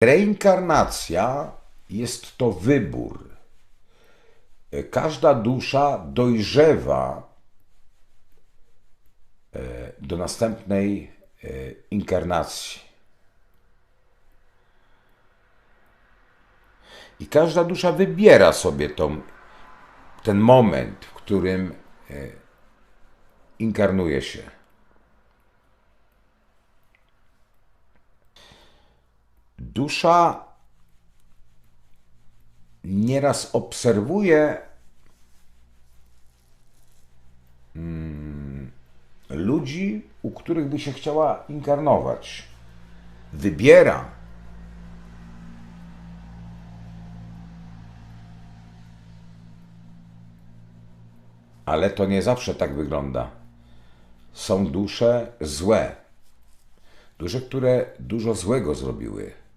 Reinkarnacja jest to wybór. Każda dusza dojrzewa e, do następnej e, inkarnacji. I każda dusza wybiera sobie tą, ten moment, w którym e, inkarnuje się. Dusza nieraz obserwuje mm, ludzi, u których by się chciała inkarnować. Wybiera. Ale to nie zawsze tak wygląda. Są dusze złe. Dusze, które dużo złego zrobiły